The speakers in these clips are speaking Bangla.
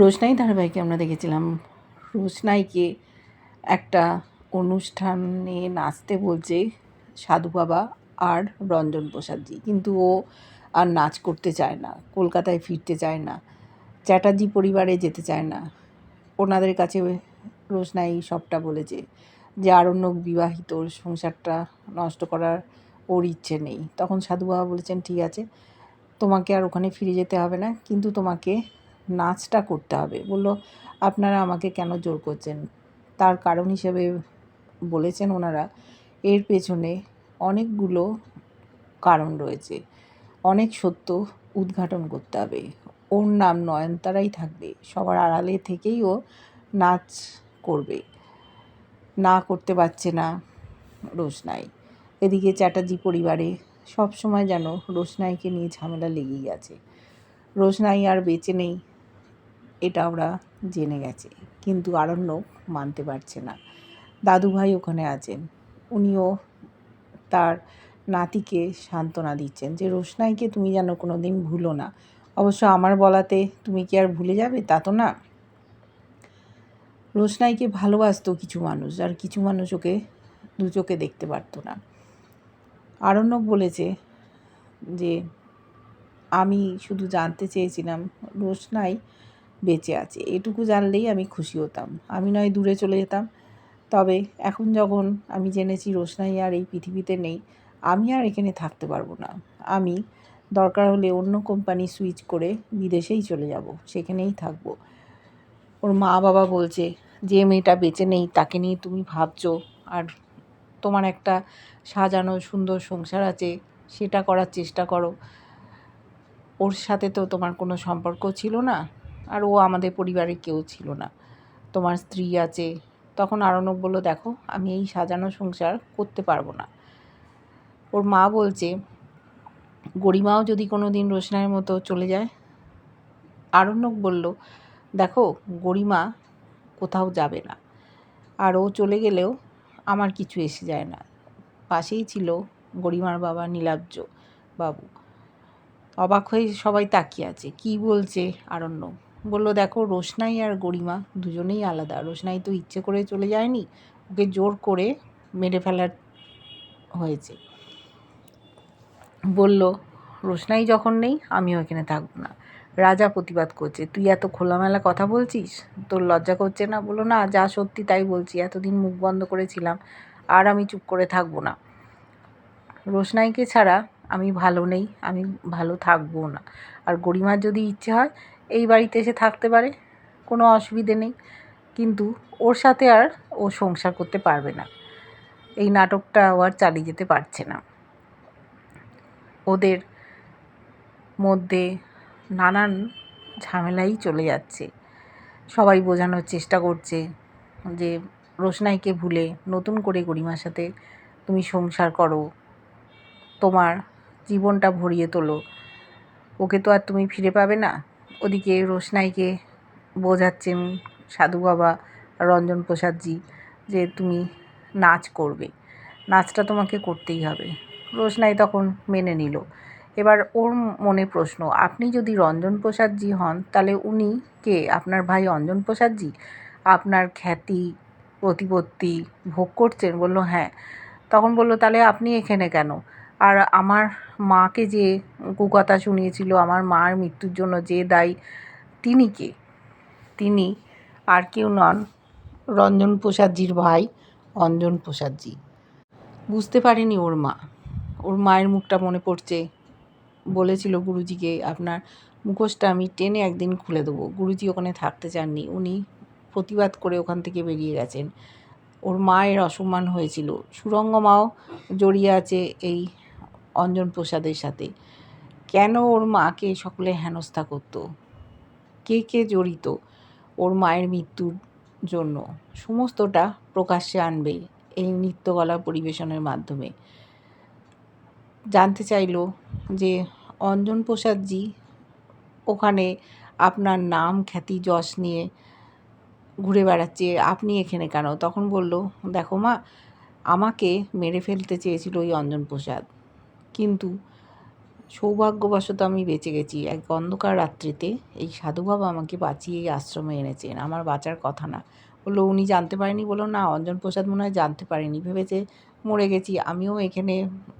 রোশনাই ধারাবাহিকে আমরা দেখেছিলাম। রোশনাইকে একটা অনুষ্ঠানে নাচতে বলছে সাধু বাবা আর রঞ্জন প্রসাদজি কিন্তু ও আর নাচ করতে চায় না, কলকাতায় ফিরতে চায় না, চ্যাটার্জি পরিবারে যেতে চায় না। ওনাদের কাছে রোশনাই সবটা বলেছে যে আরণ্যক বিবাহিত সংসারটা নষ্ট করার ওর ইচ্ছে নেই। তখন সাধু বাবা বলেছেন, ঠিক আছে, তোমাকে আর ওখানে ফিরে যেতে হবে না, কিন্তু তোমাকে নাচটা করতে হবে। বলল, আপনারা আমাকে কেন জোর করছেন? তার কারণ হিসেবে বলেছেন ওনারা, এর পেছনে অনেকগুলো কারণ রয়েছে। অনেক সত্য উদ্ঘাটন করতে হবে। ওর নাম নয়নতারাই থাকবে। সবার আড়ালে থেকেই ও নাচ করবে। না করতে পারছে না রোশনাই। এদিকে চ্যাটার্জি পরিবারে সব সময় যেন রোশনাইকে নিয়ে ঝামেলা লেগেই আছে। রোশনাই আর বেঁচে নেই। এটা ওরা জেনে গেছে। কিন্তু আরণ্যক মানতে পারছে না। দাদুভাই ওখানে আছেন। উনিও তার নাতিকে সান্ত্বনা দিচ্ছেন যে, রোশনাইকে তুমি যেন কোনো দিন ভুলো না। অবশ্য আমার বলাতে তুমি কি আর ভুলে যাবে? তা তো না। রোশনাইকে ভালোবাসতো কিছু মানুষ, আর কিছু মানুষ ওকে দু চোখে দেখতে পারতো না। আরণ্যক বলেছে যে, আমি শুধু জানতে চেয়েছিলাম, রোশনাই বেঁচে আছে। এটুকু জানলেই আমি খুশি হতাম। আমি নয় দূরে চলে যেতাম। তবে এখন যখন আমি জেনেছি রোশনাই আর এই পৃথিবীতে নেই, আমি আর এখানে থাকতে পারব না। আমি দরকার হলে অন্য কোম্পানি সুইচ করে বিদেশেই চলে যাব, সেখানেই থাকব। ওর মা বাবা বলছে, যে মেয়েটা বেঁচে নেই, তাকে নিয়ে তুমি ভাবছ। আর তোমার একটা সাজানো সুন্দর সংসার আছে, সেটা করার চেষ্টা করো। ওর সাথে তো তোমার কোনো সম্পর্ক ছিল না। আর ও আমাদের পরিবারে কেউ ছিল না। তোমার স্ত্রী আছে। তখন আরণব বলল, দেখো, আমি এই সাজানো সংসার করতে পারব না। ওর মা বলছে, গরিমাও যদি কোনো দিন রোশনাইয়ের মতো চলে যায়? আরণ্যক বলল, দেখো, গরিমা কোথাও যাবে না। আর ও চলে গেলেও আমার কিছু এসে যায় না। পাশেই ছিল গরিমার বাবা নীলাব্জ বাবু। অবাক হয়ে সবাই তাকিয়ে আছে। কি বলছে আরণ্য বলল, দেখো, রোশনাই আর গরিমা দুজনেই আলাদা। রোশনাই তো ইচ্ছে করে চলে যায়নি, ওকে জোর করে মেরে ফেলার হয়েছে। বলল, রোশনাই যখন নেই, আমিও এখানে থাকব না। রাজা প্রতিবাদ করছে। তুই এত খোলামেলা কথা বলছিস? তোর লজ্জা করছে না? বলো না, যা সত্যি তাই বলছি। এতদিন মুখ বন্ধ করেছিলাম, আর আমি চুপ করে থাকব না। রোশনাইকে ছাড়া আমি ভালো নেই, আমি ভালো থাকব না। আর গরিমার যদি ইচ্ছে হয় এই বাড়িতে এসে থাকতে পারে, কোনো অসুবিধে নেই। কিন্তু ওর সাথে আর ও সংসার করতে পারবে না। এই নাটকটা ও আর চালিয়ে যেতে পারছে না। ওদের মধ্যে নানান ঝামেলাই চলে যাচ্ছে। সবাই বোঝানোর চেষ্টা করছে যে, রোশনাইকে ভুলে নতুন করে গরিমার সাথে তুমি সংসার করো। তোমার জীবনটা ভরিয়ে তোলো। ওকে তো আর তুমি ফিরে পাবে না। ওদিকে রোশনাইকে বোঝাচ্ছেন সাধু বাবা রঞ্জন প্রসাদজি যে তুমি নাচ করবে। নাচটা তোমাকে করতেই হবে। রোশনাই তখন মেনে নিল। এবার ওর মনে প্রশ্ন, আপনি যদি রঞ্জন প্রসাদজি হন, তাহলে উনি কে? আপনার ভাই অঞ্জন প্রসাদজি? আপনার খ্যাতি, প্রতিপত্তি ভোগ করছেন? বলল হ্যাঁ। তখন বলল, তাহলে আপনি এখানে কেন? আর আমার মাকে যে কুকথা শুনিয়েছিল, আমার মার মৃত্যুর জন্য যে দায়ী, তিনি কে? তিনি আর কেউ নন। রঞ্জন প্রসাদজির ভাই অঞ্জন প্রসাদজি। বুঝতে পারেনি ওর মা। ওর মায়ের মুখটা মনে পড়ছে। বলেছিল গুরুজিকে, আপনার মুখোশটা আমি টেনে একদিন খুলে দেবো। গুরুজি ওখানে থাকতে চাননি। উনি প্রতিবাদ করে ওখান থেকে বেরিয়ে গেছেন। ওর মায়ের অসম্মান হয়েছিল। সুরঙ্গ মাও জড়িয়ে আছে এই অঞ্জন প্রসাদের সাথে। কেন ওর মাকে সকলে হেনস্থা করতো? কে কে জড়িত ওর মায়ের মৃত্যুর জন্য? সমস্তটা প্রকাশ্যে আনবে এই নৃত্যকলা পরিবেশনের মাধ্যমে। জানতে চাইল যে অঞ্জন প্রসাদজি ওখানে আপনার নাম খ্যাতি যশ নিয়ে ঘুরে বেড়াচ্ছে, আপনি এখানে কেন? তখন বলল, দেখো মা, আমাকে মেরে ফেলতে চেয়েছিল ওই অঞ্জন প্রসাদ। কিন্তু সৌভাগ্যবশত আমি বেঁচে গেছি। এক অন্ধকার রাত্রিতে এই সাধু বাবা আমাকে বাঁচিয়ে এই আশ্রমে এনেছেন। আমার বাঁচার কথা না। বলল, উনি জানতে পারেনি? বলল, না, অঞ্জন প্রসাদ মনে হয় জানতে পারেনি। ভেবেছে মরে গেছি। আমিও এখানে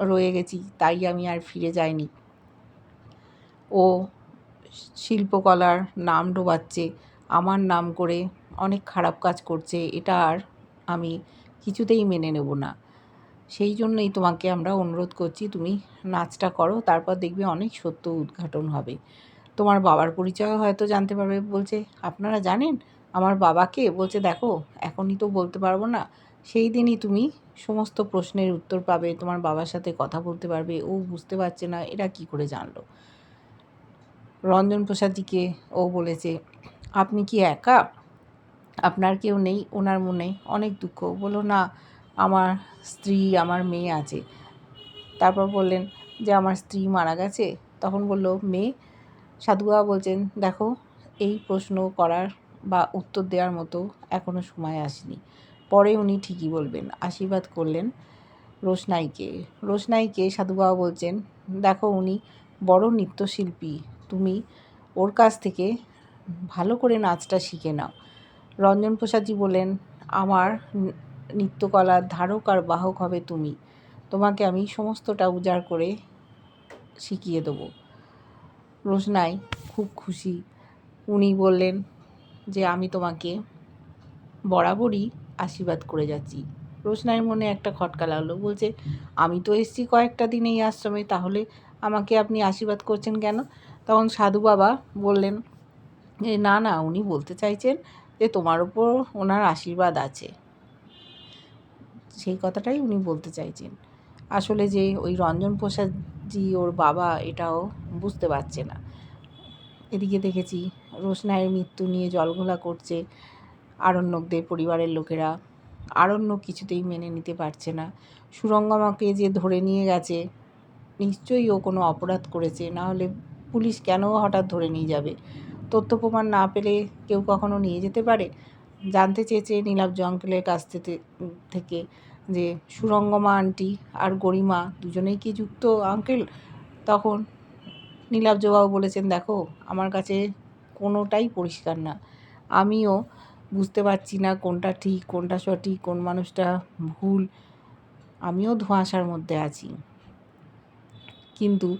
রয়ে গেছি। তাই আমি আর ফিরে যাইনি। ও শিল্পকলার নাম ডোবাচ্ছে। আমার নাম করে অনেক খারাপ কাজ করছে। এটা আর আমি কিছুতেই মেনে নেব না। সেই জন্যই তোমাকে আমরা অনুরোধ করছি, তুমি নাচটা করো, তারপর দেখবে অনেক সত্য উদ্ঘাটন হবে। তোমার বাবার পরিচয় হয়তো জানতে পারবে, বলছে, আপনারা জানেন? আমার বাবাকে? বলছে, দেখো, এখনই তো বলতে পারব না। সেই দিনই তুমি সমস্ত প্রশ্নের উত্তর পাবে, তোমার বাবার সাথে কথা বলতে পারবে, ও বুঝতে পারছে না, এরা কি করে জানলো? রঞ্জন প্রসাদজিকে ও বলেছে, আপনি কি একা? আপনার কেউ নেই, ওনার মনে অনেক দুঃখ। বলো না আমার স্ত্রী, আমার মেয়ে আছে। তারপর বললেন যে আমার স্ত্রী মারা গেছে। তখন বলল, মেয়ে? সাধু বাবা বলছেন, দেখো, এই প্রশ্ন করার বা উত্তর দেওয়ার মতো এখনও সময় আসেনি। পরে উনি ঠিকই বলবেন। আশীর্বাদ করলেন রোশনাইকে। রোশনাইকে সাধু বাবা বলছেন, দেখো, উনি বড় নৃত্যশিল্পী। তুমি ওর কাছ থেকে ভালো করে নাচটা শিখে নাও। রঞ্জন প্রসাদজি বললেন, আমার নৃত্যকলার ধারক আর বাহক হবে তুমি। তোমাকে আমি সমস্তটা উজাড় করে শিখিয়ে দেবো। রোশনাই, খুব খুশি। উনি বললেন যে, আমি তোমাকে বরাবরই আশীর্বাদ করে যাচ্ছি। রোশনাইয়ের মনে একটা খটকা লাগল, বলছে, আমি তো এসছি কয়েকটা দিন এই আশ্রমে, তাহলে আমাকে আপনি আশীর্বাদ করছেন কেন? তখন সাধু বাবা বললেন যে না না, উনি বলতে চাইছেন যে, তোমার ওপর ওনার আশীর্বাদ আছে। সেই কথাটাই উনি বলতে চাইছেন। আসলে যে ওই রঞ্জন প্রসাদজি, ওর বাবা এটাও বুঝতে পারছে না। এদিকে দেখেছি রোশনাইয়ের মৃত্যু নিয়ে জলঘোলা করছে আরণ্যকদের পরিবারের লোকেরা। আরণ্য কিছুতেই মেনে নিতে পারছে না। সুরঙ্গমাকে যে ধরে নিয়ে গেছে, নিশ্চয়ই ও কোনো অপরাধ করেছে। না হলে পুলিশ কেন হঠাৎ ধরে নিয়ে যাবে? তথ্য প্রমাণ না পেলে কেউ কখনো নিয়ে যেতে পারে? জানতে চেয়েছে নীলাব্জ আঙ্কেলের কাছ থেকে থেকে যে সুরঙ্গমা আন্টি আর গরিমা দুজনেই কি যুক্ত আঙ্কেল তখন নীলাব্জবাবু বলেছেন, দেখো, আমার কাছে কোনোটাই পরিষ্কার না। আমিও বুঝতে পারছি না কোনটা ঠিক, কোনটা সঠিক, কোন মানুষটা ভুল। আমিও ধোঁয়াশার মধ্যে আছি। কিন্তু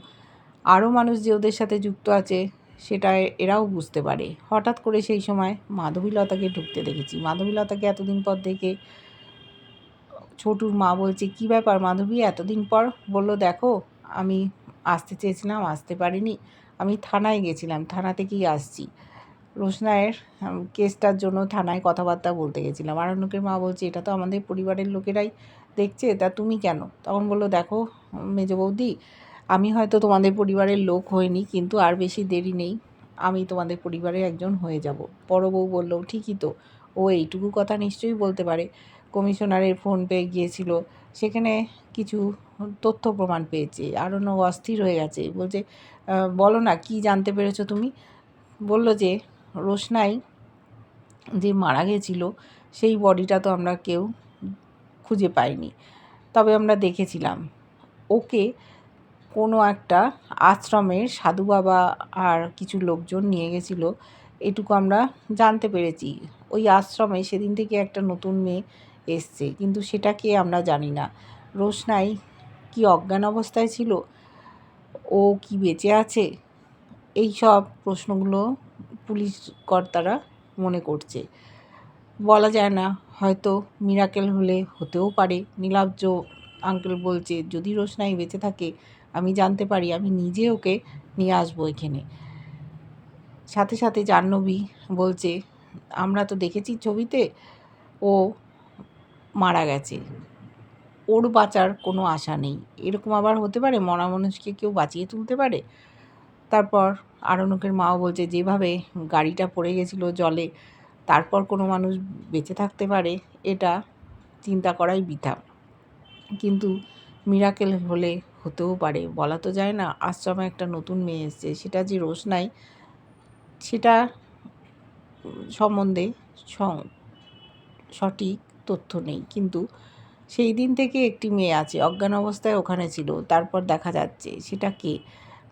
আরও মানুষ যে ওদের সাথে যুক্ত আছে সেটা এরাও বুঝতে পারে। হঠাৎ করে সেই সময় মাধবীলতাকে ঢুকতে দেখেছি। মাধবীলতাকে এতদিন পর দেখে ছোটুর মা বলছে, কি ব্যাপার মাধবী? এতদিন পর? বলল, দেখো, আমি আসতে চেয়েছিলাম, আসতে পারিনি। আমি থানায় গেছিলাম, থানা থেকেই আসছি। রোশনায়ের কেসটার জন্য থানায় কথাবার্তা বলতে গেছিলাম। আরণ্যকের মা বলছে, এটা তো আমাদের পরিবারের লোকেরাই দেখছে, তা তুমি কেন? তখন বলল, দেখো, মেজ বৌদি আমি হয়তো তোমাদের পরিবারের লোক হইনি, কিন্তু আর বেশি দেরি নেই। আমি তোমাদের পরিবারের একজন হয়ে যাব। বড় বউ বলল, ঠিকই তো। ও এইটুকু কথা নিশ্চয়ই বলতে পারে। কমিশনারের ফোন পেয়ে গিয়েছিল। সেখানে কিছু তথ্য প্রমাণ পেয়েছে। আরও অস্থির হয়ে গেছে। বলছে বলো না, কি জানতে পেরেছ তুমি? বলল যে, রোশনাই যে মারা গেছিল, সেই বডিটা তো আমরা কেউ খুঁজে পাইনি। তবে আমরা দেখেছিলাম। ওকে কোনো একটা আশ্রমের সাধু বাবা আর কিছু লোকজন নিয়ে গেছিল, এটুকু আমরা জানতে পেরেছি। ওই আশ্রমে সেদিন থেকে একটা নতুন মেয়ে এসছে, কিন্তু সেটাকে আমরা জানি না। রোশনাই কি অজ্ঞান অবস্থায় ছিল? ও কি বেঁচে আছে? এই সব প্রশ্নগুলো পুলিশ কর্তারা মনে করছে। বলা যায় না, হয়তো মিরাকেল হলে হতেও পারে। নীলাব্জ আঙ্কেল বলছে, যদি রোশনাই বেঁচে থাকে আমি জানতে পারি, আমি নিজে ওকে নিয়ে আসব এখানে। সাথে সাথে জাহ্নবী বলছে, আমরা তো দেখেছি ছবিতে, ও মারা গেছে। ওর বাঁচার কোনো আশা নেই। এরকম আবার হতে পারে মরা মানুষকে কেউ বাঁচিয়ে তুলতে পারে? তারপর আরণকের মাও বলছে, যেভাবে গাড়িটা পড়ে গেছিল জলে, তারপর কোনো মানুষ বেঁচে থাকতে পারে, এটা চিন্তা করাই বৃথা। কিন্তু মিরাকেল হলে হতেও পারে। বলা তো যায় না, আশ্রমে একটা নতুন মেয়ে এসছে। সেটা যে রোশনাই, সেটা সম্বন্ধে সঠিক তথ্য নেই। কিন্তু সেই দিন থেকে একটি মেয়ে আছে, অজ্ঞান অবস্থায় ওখানে ছিল। তারপর দেখা যাচ্ছে, সেটা কে?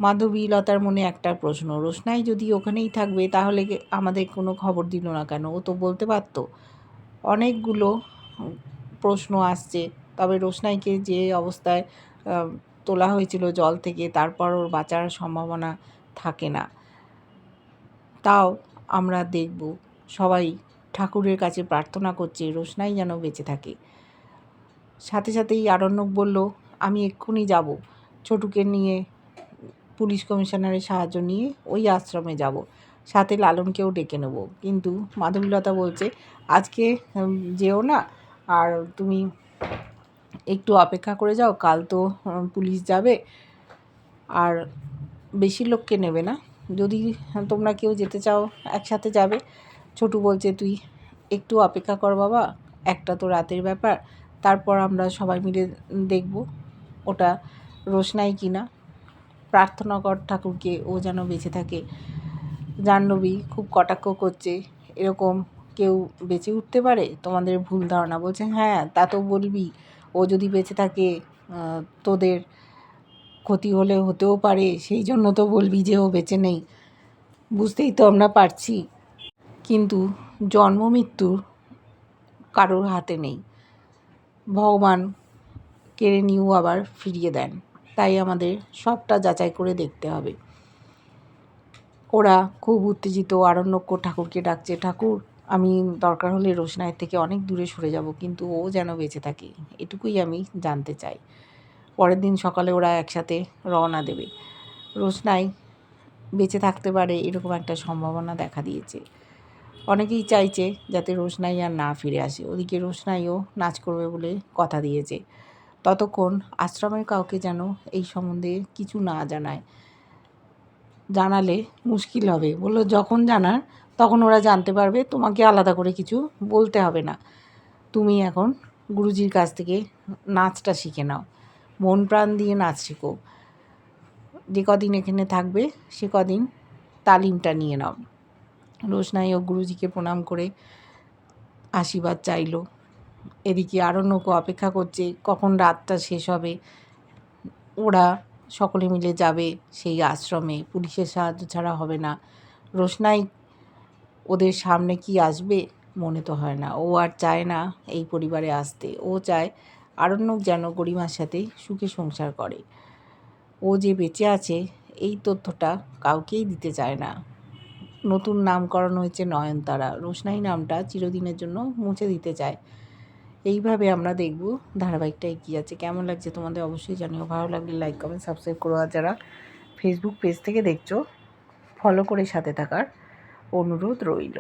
মাধবীলতার মনে একটা প্রশ্ন। রোশনাই যদি ওখানেই থাকবে, তাহলে আমাদের কোনো খবর দিল না কেন? ও তো বলতে পারতো। অনেকগুলো প্রশ্ন আসছে। তবে রোশনাইকে যে অবস্থায় তোলা হয়েছিল জল থেকে, তারপর ওর বাঁচার সম্ভাবনা থাকে না। তাও আমরা দেখব। সবাই ঠাকুরের কাছে প্রার্থনা করছে, রোশনাই যেন বেঁচে থাকে। সাথে সাথেই আরণ্যক বলল, আমি এক্ষুনি যাব। ছোটুকে নিয়ে, পুলিশ কমিশনারের সাহায্য নিয়ে ওই আশ্রমে যাব। সাথে লালনকেও ডেকে নেব। কিন্তু মাধবীলতা বলছে, আজকে যেও না। আর তুমি একটু অপেক্ষা করে যাও, কাল তো পুলিশ যাবে। আর বেশি লোককে নেবে না। যদি তোমরা কেউ যেতে চাও, একসাথে যাবে। ছোটু বলছে, তুই একটু অপেক্ষা কর বাবা, একটা তো রাতের ব্যাপার। তারপর আমরা সবাই মিলে দেখব ওটা রোশনাই কিনা। প্রার্থনা কর ঠাকুরকে, ও যেন বেঁচে থাকে। জাহ্নবী খুব কটাক্ষ করছে, এরকম কেউ বেঁচে উঠতে পারে? তোমাদের ভুল ধারণা। বলছে হ্যাঁ তা তো বলবি। ও যদি বেঁচে থাকে তোদের ক্ষতি হলে হতেও পারে, সেই জন্য তো বলবি যে ও বেঁচে নেই। বুঝতেই তো আমরা পারছি। কিন্তু জন্ম মৃত্যুর কারোর হাতে নেই। ভগবান কেড়ে নিয়েও আবার ফিরিয়ে দেন। তাই আমাদের সবটা যাচাই করে দেখতে হবে। ওরা খুব উত্তেজিত আরণ্যক্য ঠাকুরকে ডাকছে, ঠাকুর আমি দরকার হলে রোশনাইয়ের থেকে অনেক দূরে সরে যাব, কিন্তু ও যেন বেঁচে থাকে, এটুকুই আমি জানতে চাই। পরের দিন সকালে ওরা একসাথে রওনা দেবে। রোশনাই বেঁচে থাকতে পারে এরকম একটা সম্ভাবনা দেখা দিয়েছে। অনেকেই চাইছে যাতে রোশনাই আর না ফিরে আসে, ওদিকে রোশনাইও নাচ করবে বলে কথা দিয়েছে। ততক্ষণ আশ্রমের কাউকে যেন এই সম্বন্ধে কিছু না জানায়, জানালে মুশকিল হবে। বলল, যখন জানার তখন ওরা জানতে পারবে, তোমাকে আলাদা করে কিছু বলতে হবে না। তুমি এখন গুরুজির কাছ থেকে নাচটা শিখে নাও। মন প্রাণ দিয়ে নাচ শেখো। যে কদিন এখানে থাকবে, সে কদিন তালিমটা নিয়ে নাও। রোশনাই ও গুরুজিকে প্রণাম করে আশীর্বাদ চাইলো। এদিকে আরণ্যকও অপেক্ষা করছে, কখন রাতটা শেষ হবে? ওরা সকলে মিলে যাবে সেই আশ্রমে, পুলিশের সাহায্য ছাড়া হবে না। রোশনাই ওদের সামনে কি আসবে মনে তো হয় না। ও আর চায় না এই পরিবারে আসতে। ও চায় আরণ্যক যেন গরিমার সাথে সুখে সংসার করে। ও যে বেঁচে আছে, এই তথ্যটা কাউকেই দিতে চায় না। নতুন নামকরণ হয়েছে নয়নতারা। রোশনাই নামটা চিরদিনের জন্য মুছে দিতে চায়। এইভাবে আমরা দেখব ধারাবাহিকটা এগিয়ে যাচ্ছে। কেমন লাগছে তোমাদের অবশ্যই জানিও। ভালো লাগলে লাইক কমেন্ট সাবস্ক্রাইব করো। আর যারা ফেসবুক পেজ থেকে দেখছ ফলো করে সাথে থাকার অনুরোধ রইল